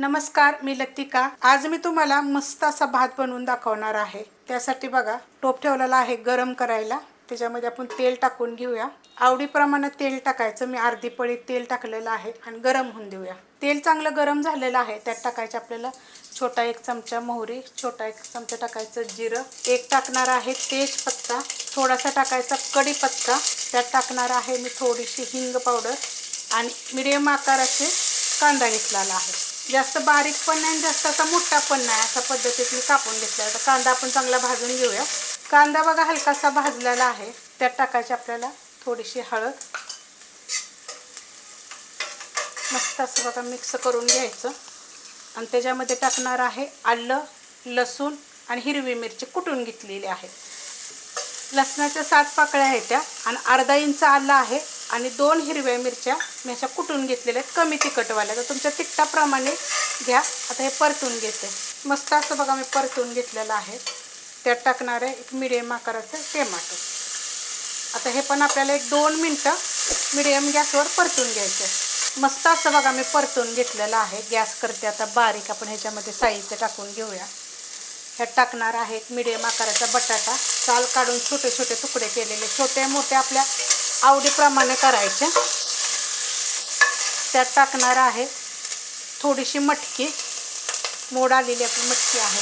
नमस्कार मी लतिका. आज मी तुम्हाला मस्त असा भात बनवून दाखवणार आहे. त्यासाठी बघा टोप ठेवलेला आहे गरम करायला. त्याच्यामध्ये आपण तेल टाकून घेऊया. आवडीप्रमाणे तेल टाकायचं. मी अर्धी पळी तेल टाकलेलं आहे आणि गरम होऊन देऊया. तेल चांगलं गरम झालेलं आहे. त्यात टाकायचं आपल्याला छोटा एक चमचा मोहरी छोटा एक चमचा टाकायचं जिरं. एक टाकणार आहे तेजपत्ता थोडासा टाकायचा कढीपत्ता. त्यात टाकणार आहे मी थोडीशी हिंग पावडर आणि मिडियम आकाराचे कांदा घेतलेला आहे. जास्त बारीक पण नाही आणि जास्त असा मोठा पण नाही अशा पद्धतीत मी कापून घेतला आहे. तर कांदा आपण चांगला भाजून घेऊया. कांदा बघा हलकासा भाजलेला आहे. त्यात टाकायची आपल्याला थोडीशी हळद. मस्त असं बघा मिक्स करून घ्यायचं. आणि त्याच्यामध्ये टाकणार आहे आलं लसूण आणि हिरवी मिरची कुटून घेतलेली आहे. लसणाच्या सात पाकळ्या आहेत त्या. आणि अर्धा इंच आलं आहे. आणि दोन हिरव्या मिरच्या मी अशा कुटून घेतलेल्या आहेत. कमी तिखटवाल्या. तर तुमच्या तिखटाप्रमाणे घ्या. आता हे परतून घेते. मस्त असं बघा मी परतून घेतलेलं आहे. त्यात टाकणार आहे एक मिडियम आकाराचं टमाटो. आता हे पण आपल्याला एक दोन मिनटं मिडियम गॅसवर परतून घ्यायचं आहे. मस्त असं बघा मी परतून घेतलेलं आहे. गॅस करते आता बारीक आपण ह्याच्यामध्ये साहित्य टाकून घेऊया. ह्यात टाकणार आहेत मिडियम आकाराचा बटाटा. साल काढून छोटे छोटे तुकडे केलेले छोटे मोठे आपल्या आवडीप्रमाणे करायचे त्यात टाकणार आहे थोडीशी मटकी. मोड आलेली आपली मटकी आहे.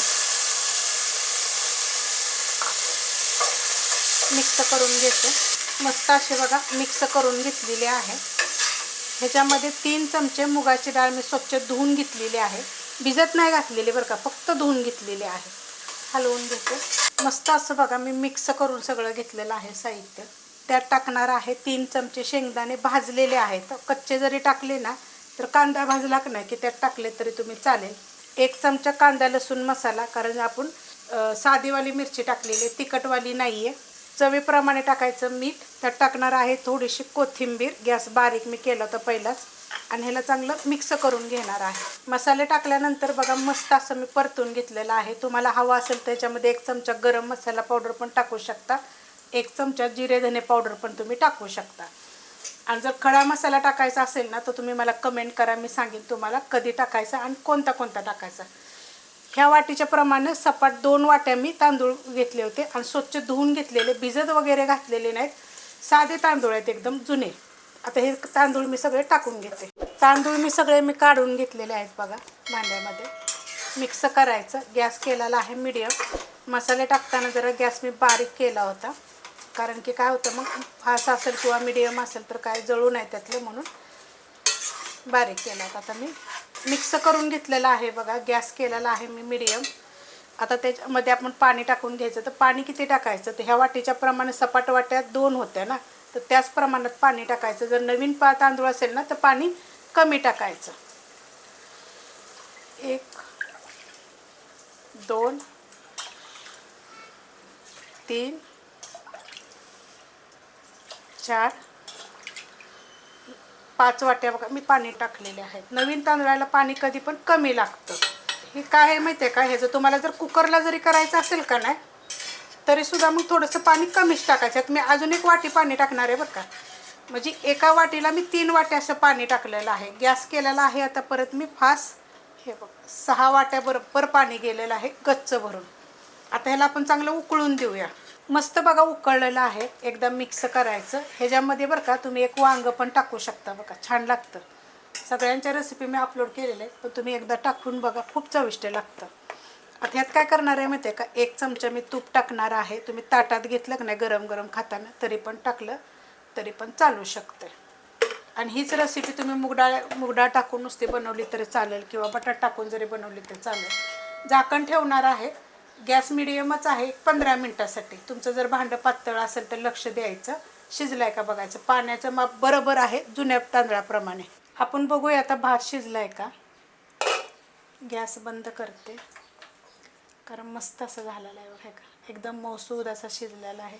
मिक्स करून घेते. मस्त असे बघा मिक्स करून घेतलेले आहे. ह्याच्यामध्ये तीन चमचे मुगाची डाळ मी स्वच्छ धुवून घेतलेली आहे. भिजत नाही घातलेली बरं का फक्त धुवून घेतलेली आहे. हलवून घेते. मस्त असं बघा मी मिक्स करून सगळं घेतलेलं आहे साहित्य. त्यात टाकणार आहे तीन चमचे शेंगदाणे भाजलेले आहेत. कच्चे जरी टाकले ना तर कांदा भाजला का नाही की त्यात टाकले तरी तुम्ही चालेल. एक चमचा कांदा लसूण मसाला कारण आपण साधीवाली मिरची टाकलेली आहे तिखटवाली नाही आहे चवीप्रमाणे टाकायचं मीठ. त्यात टाकणार आहे थोडीशी कोथिंबीर. गॅस बारीक मी केलं होतं पहिलाच. आणि ह्याला चांगलं मिक्स करून घेणार आहे. मसाले टाकल्यानंतर बघा मस्त असं मी परतून घेतलेलं आहे. तुम्हाला हवा असेल तर त्याच्यामध्ये एक चमचा गरम मसाला पावडर पण टाकू शकता. एक चमचा जिरे धने पावडर पण तुम्ही टाकू शकता. आणि जर खडा मसाला टाकायचा असेल ना तर तुम्ही मला कमेंट करा. मी सांगेन तुम्हाला कधी टाकायचा आणि कोणता कोणता टाकायचा. ह्या वाटीच्या प्रमाणे सपाट दोन वाट्या मी तांदूळ घेतले होते आणि स्वच्छ धुवून घेतलेले भिजत वगैरे घातलेले नाहीत. साधे तांदूळ आहेत एकदम जुने. आता हे तांदूळ मी सगळे टाकून घेते. तांदूळ मी सगळे मी काढून घेतलेले आहेत बघा भांड्यामध्ये. मिक्स करायचं. गॅस केलेला आहे मीडियम. मसाले टाकताना जरा गॅस मी बारीक केला होता. कारण की काय होतं मग फास्ट असेल किंवा मीडियम असेल तर काय जळू नाही त्यातलं म्हणून. बारीक केला होता आता मी मिक्स करून घेतलेला आहे बघा. गॅस केलेला आहे मी मिडियम आता त्याच्यामध्ये आपण पाणी टाकून घ्यायचं. तर पाणी किती टाकायचं? तर ह्या वाटीच्या प्रमाणे सपाट वाट्यात दोन होत्या ना. तर त्याच प्रमाणात पाणी टाकायचं. जर नवीन पा तांदूळ असेल ना तर पाणी कमी टाकायचं. एक दोन तीन चार पाच वाट्या बघा मी पाणी टाकलेले आहेत. नवीन तांदळाला पाणी कधी पण कमी लागतं. हे काय आहे माहिती आहे का ह्याचं तुम्हाला जर कुकरला जरी करायचं असेल का नाही तरीसुद्धा मग थोडंसं पाणी कमीच टाकायचं. आहे मी अजून एक वाटी पाणी टाकणार आहे बरं का. म्हणजे एका वाटीला मी तीन वाट्या असं पाणी टाकलेलं आहे. गॅस केलेला आहे आता परत मी फास्ट हे बघ सहा वाट्या बरोबर पाणी गेलेलं आहे गच्च भरून. आता ह्याला आपण चांगलं उकळून देऊया. मस्त बघा उकळलेलं आहे. एकदा मिक्स करायचं. ह्याच्यामध्ये बरं का तुम्ही एक वांग पण टाकू शकता बघा. छान लागतं. सगळ्यांच्या रेसिपी मी अपलोड केलेल्या आहेत पण तुम्ही एकदा टाकून बघा. खूप चविष्ट लागतं. आता ह्यात काय करणार आहे माहिती आहे का? एक चमचा मी तूप टाकणार आहे. तुम्ही ताटात घेतलं की नाही गरम गरम खाताना तरी पण टाकलं तरी पण चालू शकते आणि हीच रेसिपी तुम्ही मुगडाळ मुगडाळ टाकून नुसती बनवली तरी चालेल किंवा बटाट टाकून जरी बनवली तरी चालेल. झाकण ठेवणार आहे. गॅस मिडियमच आहे पंधरा मिनटासाठी. तुमचं जर भांडं पातळ असेल तर लक्ष द्यायचं. शिजलाय का बघायचं. पाण्याचं माप बरोबर आहे जुन्या तांदळाप्रमाणे. आपण बघूया आता भात शिजलाय का? गॅस बंद करते. कारण मस्त असं झालेलं आहे बघा का. एकदम मौसूद असा शिजलेला आहे.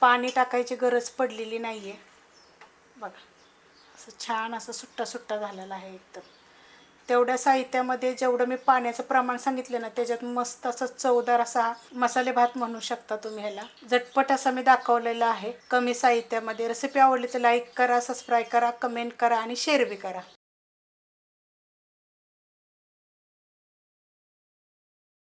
पाणी टाकायची गरज पडलेली नाही आहे बघा. असं छान असं सुट्टा सुट्टा झालेला आहे एकदम. तेवढ्या साहित्यामध्ये जेवढं मी पाण्याचं प्रमाण सांगितलं ना त्याच्यात मस्त असं चवदार असा मसाले भात म्हणू शकता तुम्ही ह्याला. झटपट असं मी दाखवलेलं आहे. कमी साहित्यामध्ये. रेसिपी आवडली तर लाईक करा सबस्क्राईब करा कमेंट करा आणि शेअर बी करा.